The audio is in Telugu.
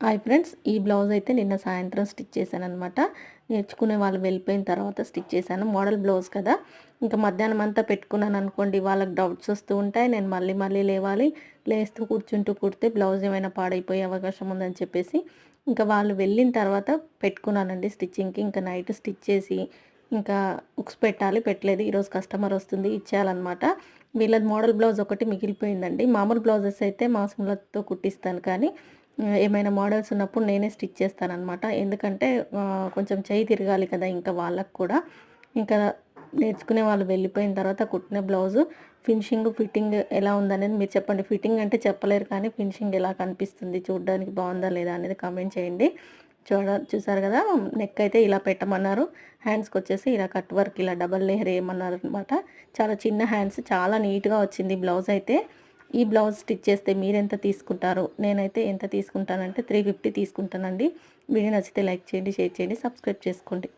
హాయ్ ఫ్రెండ్స్ ఈ బ్లౌజ్ అయితే నిన్న సాయంత్రం స్టిచ్ చేశాను అనమాట నేర్చుకునే వాళ్ళు వెళ్ళిపోయిన తర్వాత స్టిచ్ చేశాను. మోడల్ బ్లౌజ్ కదా. ఇంకా మధ్యాహ్నం అంతా పెట్టుకున్నాను అనుకోండి వాళ్ళకి డౌట్స్ వస్తూ ఉంటాయి. నేను మళ్ళీ మళ్ళీ లేవాలి. లేస్తూ కూర్చుంటూ కుడితే బ్లౌజ్ ఏమైనా పాడైపోయే అవకాశం ఉందని చెప్పేసి ఇంకా వాళ్ళు వెళ్ళిన తర్వాత పెట్టుకున్నానండి స్టిచ్చింగ్కి. ఇంకా నైట్ స్టిచ్ చేసి ఇంకా ఉక్స్ పెట్టాలి పెట్టలేదు. ఈరోజు కస్టమర్ వస్తుంది ఇచ్చేయాలన్నమాట. వీళ్ళది మోడల్ బ్లౌజ్ ఒకటి మిగిలిపోయిందండి. మామూలు బ్లౌజెస్ అయితే మాసములతో కుట్టిస్తాను కానీ ఏమైనా మోడల్స్ ఉన్నప్పుడు నేనే స్టిచ్ చేస్తానమాట ఎందుకంటే కొంచెం చేయి తిరగాలి కదా ఇంకా వాళ్ళకు కూడా. ఇంకా నేర్చుకునే వాళ్ళు వెళ్ళిపోయిన తర్వాత కుట్టిన బ్లౌజు ఫినిషింగ్ ఫిట్టింగ్ ఎలా ఉందనేది మీరు చెప్పండి. ఫిట్టింగ్ అంటే చెప్పలేరు కానీ ఫినిషింగ్ ఎలా కనిపిస్తుంది చూడడానికి బాగుందా లేదా అనేది కామెంట్ చేయండి. చూడ చూసారు కదా? నెక్ అయితే ఇలా పెట్టమన్నారు. హ్యాండ్స్కి వచ్చేసి ఇలా కట్ వర్క్ ఇలా డబల్ లేయర్ వేయమన్నారు అనమాట చాలా చిన్న హ్యాండ్స్ చాలా నీట్గా వచ్చింది బ్లౌజ్ అయితే. ఈ బ్లౌజ్ స్టిచ్ చేస్తే మీరు ఎంత తీసుకుంటారు నేనైతే ఎంత తీసుకుంటానంటే త్రీ ఫిఫ్టీ తీసుకుంటానండి. వీడియో నచ్చితే లైక్ చేయండి షేర్ చేయండి సబ్స్క్రైబ్ చేసుకోండి.